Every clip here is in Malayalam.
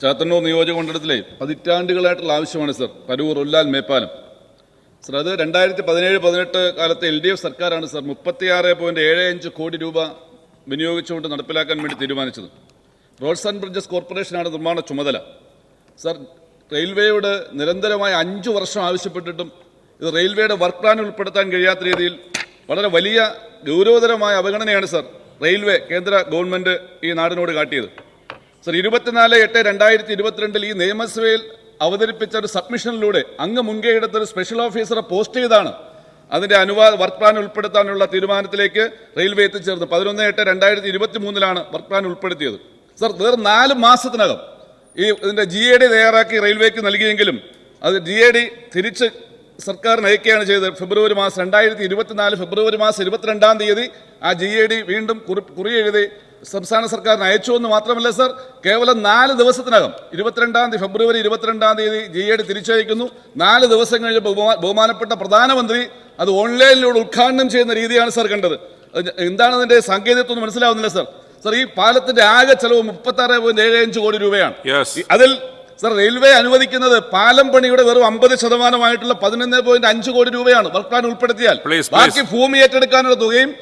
ചാത്തന്നൂർ നിയോജക മണ്ഡലത്തിലെ പതിറ്റാണ്ടുകളായിട്ടുള്ള ആവശ്യമാണ് സർ. പരൂർ ഉല്ലാൽ മേപ്പാലം. സർ അത് രണ്ടായിരത്തി പതിനേഴ് പതിനെട്ട് കാലത്തെ എൽ ഡി എഫ് സർക്കാരാണ് സർ മുപ്പത്തിയാറ് പോയിന്റ് ഏഴ് അഞ്ച് കോടി രൂപ വിനിയോഗിച്ചുകൊണ്ട് നടപ്പിലാക്കാൻ വേണ്ടി തീരുമാനിച്ചത്. റോഡ്സ് ആൻഡ് ബ്രിഡ്ജസ് കോർപ്പറേഷനാണ് നിർമ്മാണ ചുമതല. സർ റെയിൽവേയോട് നിരന്തരമായ അഞ്ച് വർഷം ആവശ്യപ്പെട്ടിട്ടും ഇത് റെയിൽവേയുടെ വർക്ക് പ്ലാൻ ഉൾപ്പെടുത്താൻ കഴിയാത്ത രീതിയിൽ വളരെ വലിയ ഗൗരവതരമായ അവഗണനയാണ് സർ റെയിൽവേ കേന്ദ്ര ഗവൺമെന്റ് ഈ നാടിനോട് കാട്ടിയത്. സർ ഇരുപത്തിനാല് എട്ട് രണ്ടായിരത്തി ഇരുപത്തിരണ്ടിൽ ഈ നിയമസഭയിൽ അവതരിപ്പിച്ച ഒരു സബ്മിഷനിലൂടെ അങ്ങ് മുൻകൈ എടുത്ത ഒരു സ്പെഷ്യൽ ഓഫീസറെ പോസ്റ്റ് ചെയ്താണ് അതിന്റെ അനുവാദ വർക്ക് പ്ലാൻ ഉൾപ്പെടുത്താനുള്ള തീരുമാനത്തിലേക്ക് റെയിൽവേ എത്തിച്ചേർന്നത്. പതിനൊന്ന് എട്ട് രണ്ടായിരത്തി ഇരുപത്തി മൂന്നിലാണ് വർക്ക് പ്ലാൻ ഉൾപ്പെടുത്തിയത്. സർ വേറെ നാല് മാസത്തിനകം ഈ ഇതിന്റെ ജി എ ഡി തയ്യാറാക്കി റെയിൽവേക്ക് നൽകിയെങ്കിലും അത് ജി എ ഡി തിരിച്ച് സർക്കാരിന് അയക്കുകയാണ് ചെയ്തത്. ഫെബ്രുവരി മാസം രണ്ടായിരത്തി ഇരുപത്തിനാല് ഫെബ്രുവരി മാസം ഇരുപത്തിരണ്ടാം തീയതി ആ ജി എ ഡി വീണ്ടും കുറി എഴുതി സംസ്ഥാന സർക്കാരിന് അയച്ചു എന്ന് മാത്രമല്ല സർ കേവലം നാല് ദിവസത്തിനകം ഇരുപത്തിരണ്ടാം തീയതി ഫെബ്രുവരി ഇരുപത്തിരണ്ടാം തീയതി ജി എ ഡി തിരിച്ചയക്കുന്നു. നാല് ദിവസം കഴിഞ്ഞ് ബഹുമാ- ബഹുമാനപ്പെട്ട പ്രധാനമന്ത്രി അത് ഓൺലൈനിലൂടെ ഉദ്ഘാടനം ചെയ്യുന്ന രീതിയാണ് സർ കണ്ടത്. എന്താണ് അതിന്റെ സാങ്കേതികത്വം മനസ്സിലാവുന്നില്ല സർ. സർ ഈ പാലത്തിന്റെ ആകെ ചെലവ് മുപ്പത്തി ആറ് പോയിന്റ് ഏഴ് അഞ്ച് കോടി രൂപയാണ്. അതിൽ സർ റെയിൽവേ അനുവദിക്കുന്നത് പാലം പണിയുടെ വെറും അമ്പത് ശതമാനമായിട്ടുള്ള പതിനൊന്ന് പോയിന്റ് അഞ്ച് കോടി രൂപയാണ്. വർക്ക് പ്ലാൻ ഉൾപ്പെടുത്തിയാൽ ബാക്കി ഭൂമി ഏറ്റെടുക്കാനുള്ള തുകയും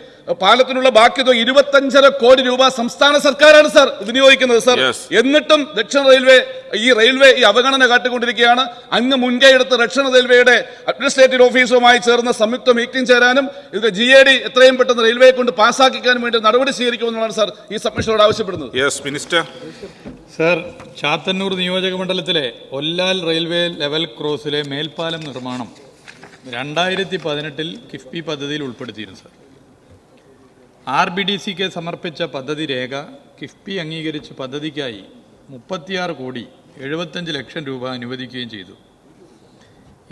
പാലത്തിനുള്ള ബാക്കി തുക ഇരുപത്തഞ്ചര കോടി രൂപ സംസ്ഥാന സർക്കാരാണ് സർ വിനിയോഗിക്കുന്നത് സർ. എന്നിട്ടും ദക്ഷിണ റെയിൽവേ ഈ റെയിൽവേ ഈ അവഗണന കാട്ടിക്കൊണ്ടിരിക്കുകയാണ്. അങ്ങ് മുൻകൈ എടുത്ത് ദക്ഷിണ റെയിൽവേയുടെ അഡ്മിനിസ്ട്രേറ്റീവ് ഓഫീസുമായി ചേർന്ന സംയുക്ത മീറ്റിംഗ് ചേരാനും ഇതിന്റെ ജി എ ഡി എത്രയും പെട്ടെന്ന് റെയിൽവേ കൊണ്ട് പാസ്സാക്കിക്കാനും വേണ്ടി നടപടി സ്വീകരിക്കുമെന്നാണ് സർ ഈ സബ്മിഷനോട് ആവശ്യപ്പെടുന്നത്. യെസ് മിനിസ്റ്റർ സർ ചാത്തന്നൂർ നിയോജക മണ്ഡലത്തിലെ ഒല്ലാൽ റെയിൽവേ ലെവൽ ക്രോസിലെ മേൽപ്പാലം നിർമ്മാണം രണ്ടായിരത്തി പതിനെട്ടിൽ കിഫ്ബി പദ്ധതിയിൽ ഉൾപ്പെടുത്തിയിരുന്നു സർ. ആർ ബി ഡി സിക്ക് സമർപ്പിച്ച പദ്ധതി രേഖ കിഫ്ബി അംഗീകരിച്ച് പദ്ധതിക്കായി മുപ്പത്തിയാറ് കോടി എഴുപത്തഞ്ച് ലക്ഷം രൂപ അനുവദിക്കുകയും ചെയ്തു.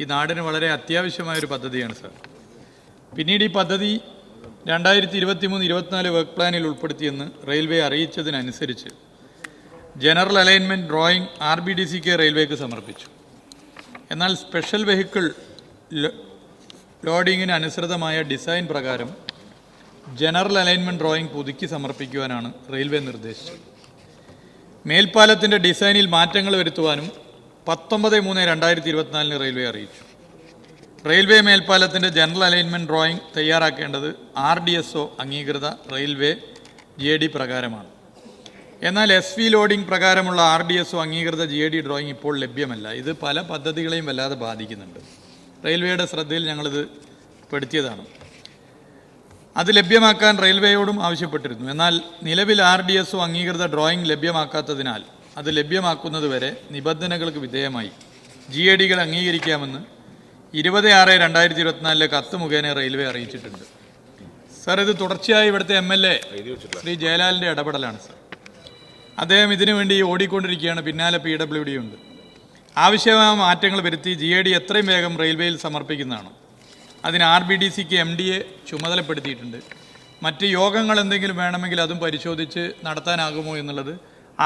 ഈ നാടിന് വളരെ അത്യാവശ്യമായൊരു പദ്ധതിയാണ് സർ. പിന്നീട് ഈ പദ്ധതി രണ്ടായിരത്തി ഇരുപത്തി മൂന്ന് ഇരുപത്തിനാല് വർക്ക് പ്ലാനിൽ ഉൾപ്പെടുത്തിയെന്ന് railway അറിയിച്ചതിനനുസരിച്ച് general alignment drawing R B D സിക്ക് റെയിൽവേക്ക് സമർപ്പിച്ചു. എന്നാൽ സ്പെഷ്യൽ വെഹിക്കിൾ ലോഡിങ്ങിന് അനുസൃതമായ ഡിസൈൻ പ്രകാരം ജനറൽ അലൈൻമെന്റ് ഡ്രോയിങ് പുതുക്കി സമർപ്പിക്കുവാനാണ് റെയിൽവേ നിർദ്ദേശിച്ചത്. മേൽപ്പാലത്തിന്റെ ഡിസൈനിൽ മാറ്റങ്ങൾ വരുത്തുവാനും പത്തൊമ്പത് മൂന്ന് രണ്ടായിരത്തി ഇരുപത്തിനാലിന് റെയിൽവേ അറിയിച്ചു. റെയിൽവേ മേൽപ്പാലത്തിന്റെ ജനറൽ അലൈൻമെന്റ് ഡ്രോയിങ് തയ്യാറാക്കേണ്ടത് ആർ ഡി എസ് ഒ അംഗീകൃത റെയിൽവേ ജി ഡി പ്രകാരമാണ്. എന്നാൽ എസ് വി ലോഡിംഗ് പ്രകാരമുള്ള ആർ ഡി എസ് ഒ അംഗീകൃത ജി ഡി ഡ്രോയിങ് ഇപ്പോൾ ലഭ്യമല്ല. ഇത് പല പദ്ധതികളെയും വല്ലാതെ ബാധിക്കുന്നുണ്ട്. റെയിൽവേയുടെ ശ്രദ്ധയിൽ ഞങ്ങളിത് പെടുത്തിയതാണ്. അത് ലഭ്യമാക്കാൻ റെയിൽവേയോടും ആവശ്യപ്പെട്ടിരുന്നു. എന്നാൽ നിലവിൽ ആർ ഡി എസ് അംഗീകൃത ഡ്രോയിങ് ലഭ്യമാക്കാത്തതിനാൽ അത് ലഭ്യമാക്കുന്നതുവരെ നിബന്ധനകൾക്ക് വിധേയമായി. ജി എ ഡികൾ അംഗീകരിക്കാമെന്ന് ഇരുപത് ആറ് രണ്ടായിരത്തി ഇരുപത്തിനാലിലെ കത്ത് മുഖേന റെയിൽവേ അറിയിച്ചിട്ടുണ്ട്. സർ ഇത് തുടർച്ചയായി ഇവിടുത്തെ എം എൽ എ ശ്രീ ജയലാലിന്റെ ഇടപെടലാണ് സർ. അദ്ദേഹം ഇതിനു വേണ്ടി ഓടിക്കൊണ്ടിരിക്കുകയാണ്. പിന്നാലെ പി ഡബ്ല്യു ഡി ഉണ്ട്. ആവശ്യമായ മാറ്റങ്ങൾ വരുത്തി ജി എ ഡി എത്രയും വേഗം റെയിൽവേയിൽ സമർപ്പിക്കുന്നതാണ്. അതിന് ആർ ബി ഡി സിക്ക് എം ഡി എ ചുമതലപ്പെടുത്തിയിട്ടുണ്ട്. മറ്റ് യോഗങ്ങൾ എന്തെങ്കിലും വേണമെങ്കിൽ അതും പരിശോധിച്ച് നടത്താനാകുമോ എന്നുള്ളത്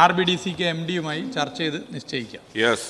ആർ ബി ഡി സിക്ക് എം ഡിയുമായി ചർച്ച ചെയ്ത് നിശ്ചയിക്കാം. യെസ്